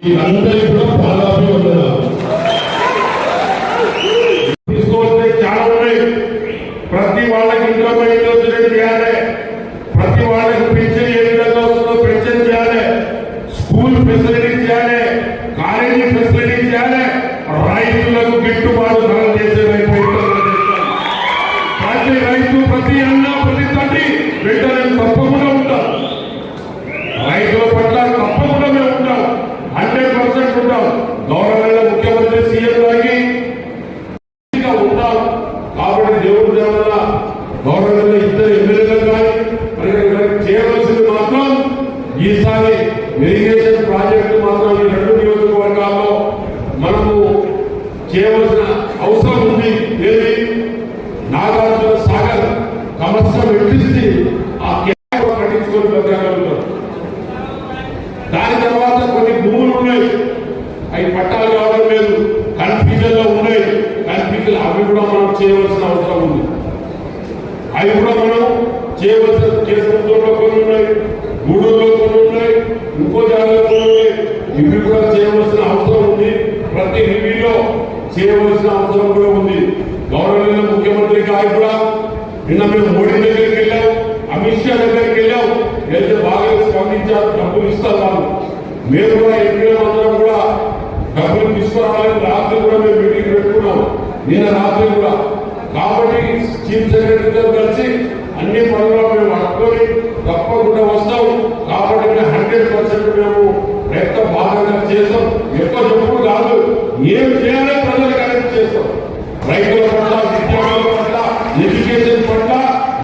అందరికీ కూడా పాదాభి వందనాలు తీసుకోవాల్సిన చాలా ఉన్నాయి ప్రతి వాళ్ళకి ఇన్కమ్ ఏ వచ్చినట్టు చేయాలి ప్రతి వాళ్ళకి పెన్షన్ ఏ విధంగా వస్తుందో పెన్షన్ చేయాలి స్కూల్ ఫెసిలిటీ చేయాలి కాలేజీ ఫెసిలిటీ చేయాలి రైతులకు గిట్టుబాటు ధర చేసే వైపు ఎక్కువగా చేస్తాం. ప్రతి రైతు ప్రతి అన్న ప్రతి తండ్రి వెంటనే కాబట్టి దేవుడు దేవత గౌరవమైన ఇద్దరు ఎమ్మెల్యేలు కానీ మరి చేయవలసింది మాత్రం ఈసారి ఇరిగేషన్ ప్రాజెక్టు మాత్రం ఈ రెండు నియోజకవర్గాల్లో మనము చేయవలసిన అవసరం ఉంది. ఏది? నాగార్జున సాగర్ సమస్య వెట్టించి ఆ కేంద్రం కట్టించుకొని దాని తర్వాత కొన్ని భూములు ఉన్నాయి అవి పట్టాలు కావడం లేదు కన్ఫ్యూజన్లో ఉన్నాయి కన్ఫ్యూజన్ అవి కూడా మనం చేయవలసిన అవసరం ఉంది అవి కూడా మనం చేయవలసిన చేసుకుంటూ కొన్ని ఉన్నాయి. గూడూరులో కొన్ని ఉన్నాయి. ఇంకో జాగాలో కొన్ని ఉన్నాయి. ఇవి కూడా చేయవలసిన అవసరం ఉంది. ప్రతి రివ్యూలో చేయవలసిన అవసరం కూడా ఉంది. గౌరవనీయ ముఖ్యమంత్రి గారు కూడా నిన్న మేము మోడీ దగ్గరికి వెళ్ళాం. అమిత్ షా దగ్గరికి వెళ్ళాం. వెళ్తే బాగా స్పందించారు. డబ్బులు ఇస్తారు మేము కూడా ఎంపీల అందరం కూడా డబ్బులు తీసుకురావాలని రాత్రి కూడా మేము మీటింగ్ పెట్టుకున్నాం. నిన్న రాత్రి కూడా. కాబట్టి చీఫ్ సెక్రటరీ కలిసి తప్పకుండా వస్తావు కాబట్టి హండ్రెడ్ పర్సెంట్ మేము ఎంత బాధగా చేస్తాం. ఎక్కువ చెప్పుడు కాదు. ఏం చేయాలో ప్రజలు కరెక్ట్ చేస్తాం. రైతుల పట్ల ఉద్యోగాల పట్ల ఎడ్యుకేషన్